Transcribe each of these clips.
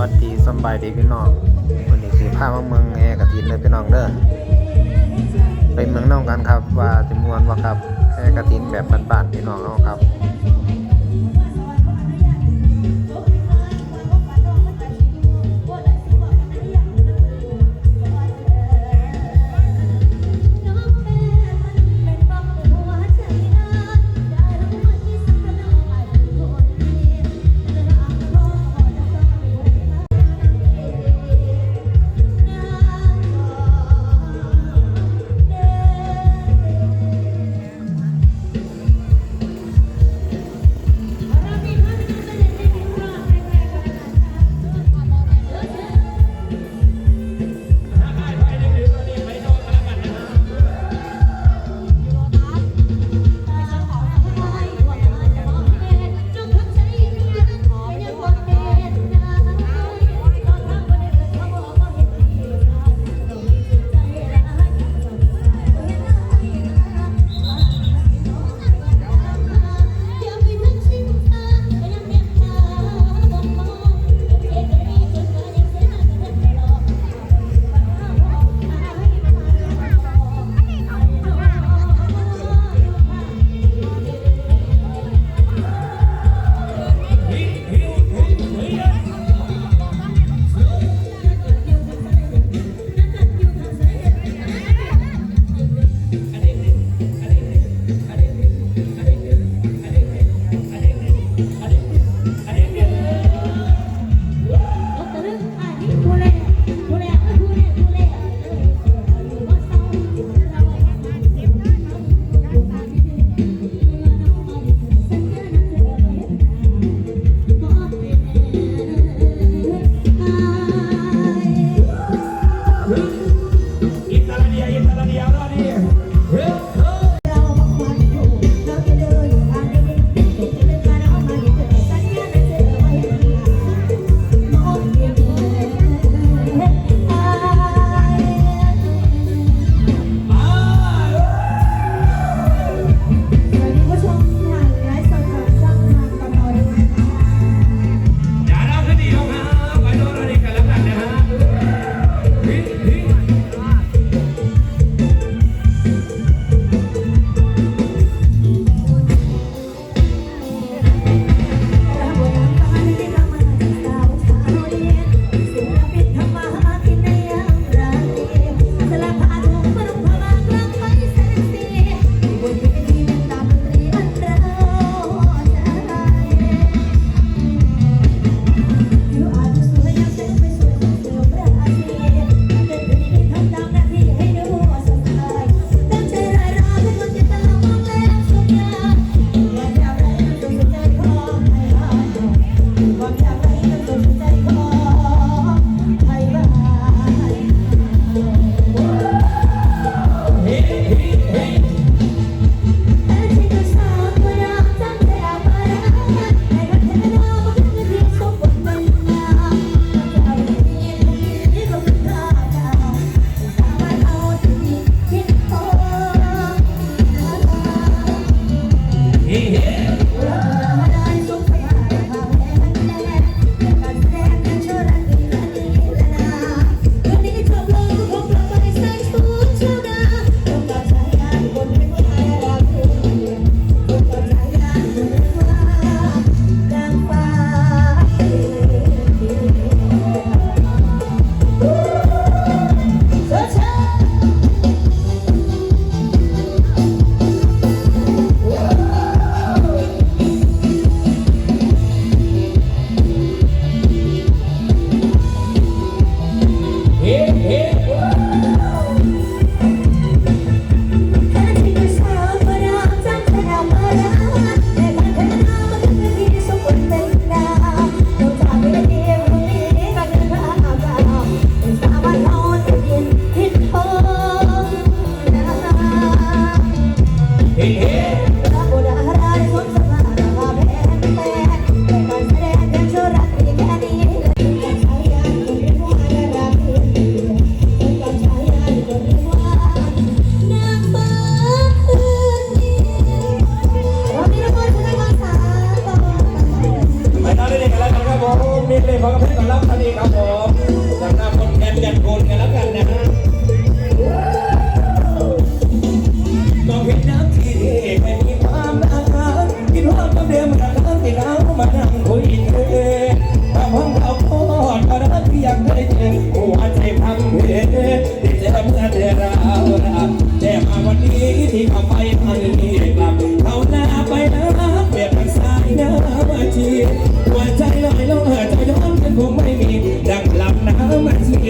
วัสดีสบายดีพี่น้องวันนี้สีผ้ามาเมืองแอร์กะทินเลยพี่น้องเด้อไปเมืองนอกกันครับว่าจะมวนว่าครับแอร์กะทินแบบบ้านๆพี่น้องเนาะครับ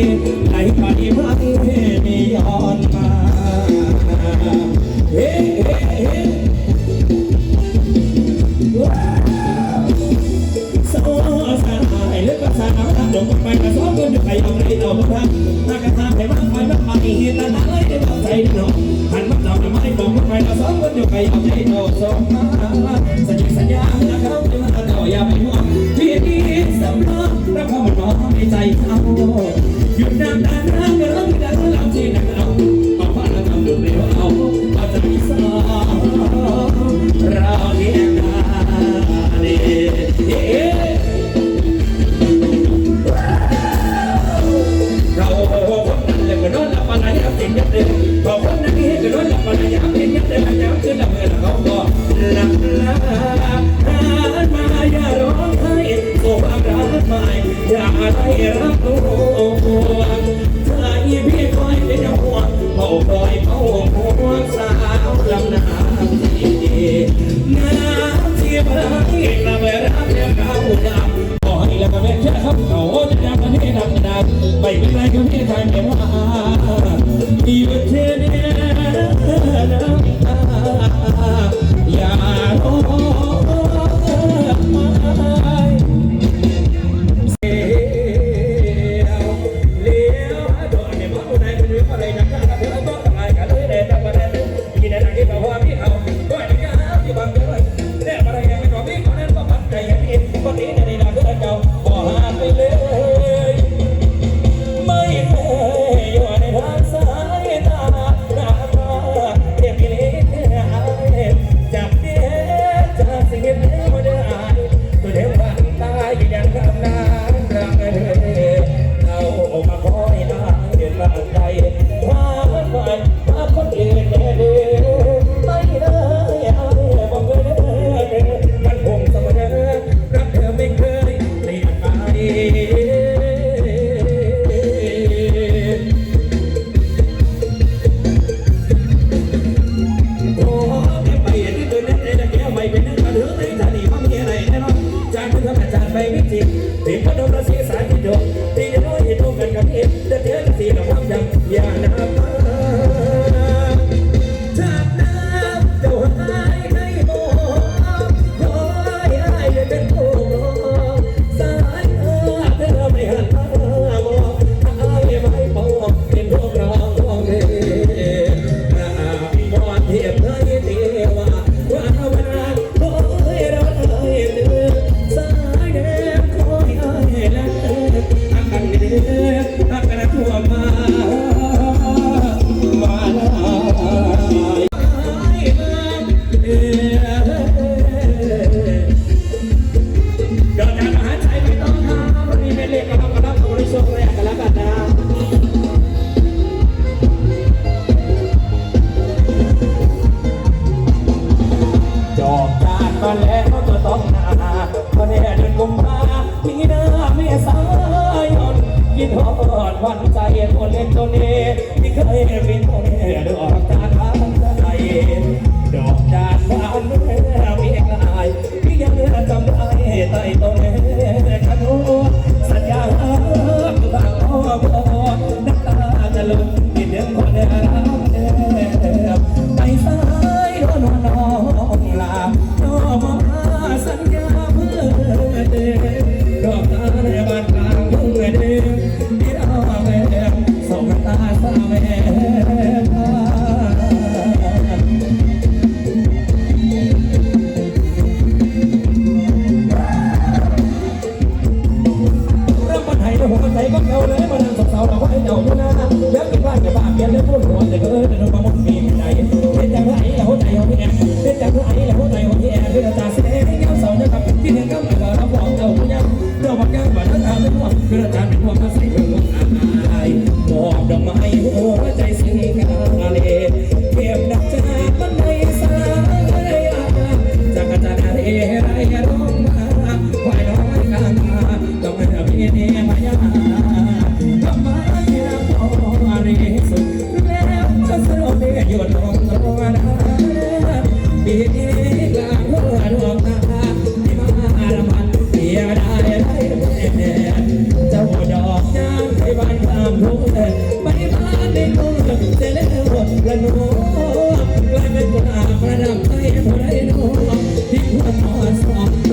again. สองคนอยู่ไกลเอาใจโตสมมาสัญญาสัญญานะเขาบจะมาต่ออย่าไปห่วงพี่ดีสเรองรับคำร้อมในใจเขาหยุดน้ำตาน้ำก็ร้องดังเราที่นั่เอาความฝันและคามดุเร็วเอาเอาใจสองเรา ไปต้อง Give me ที่ควรนอนสอบ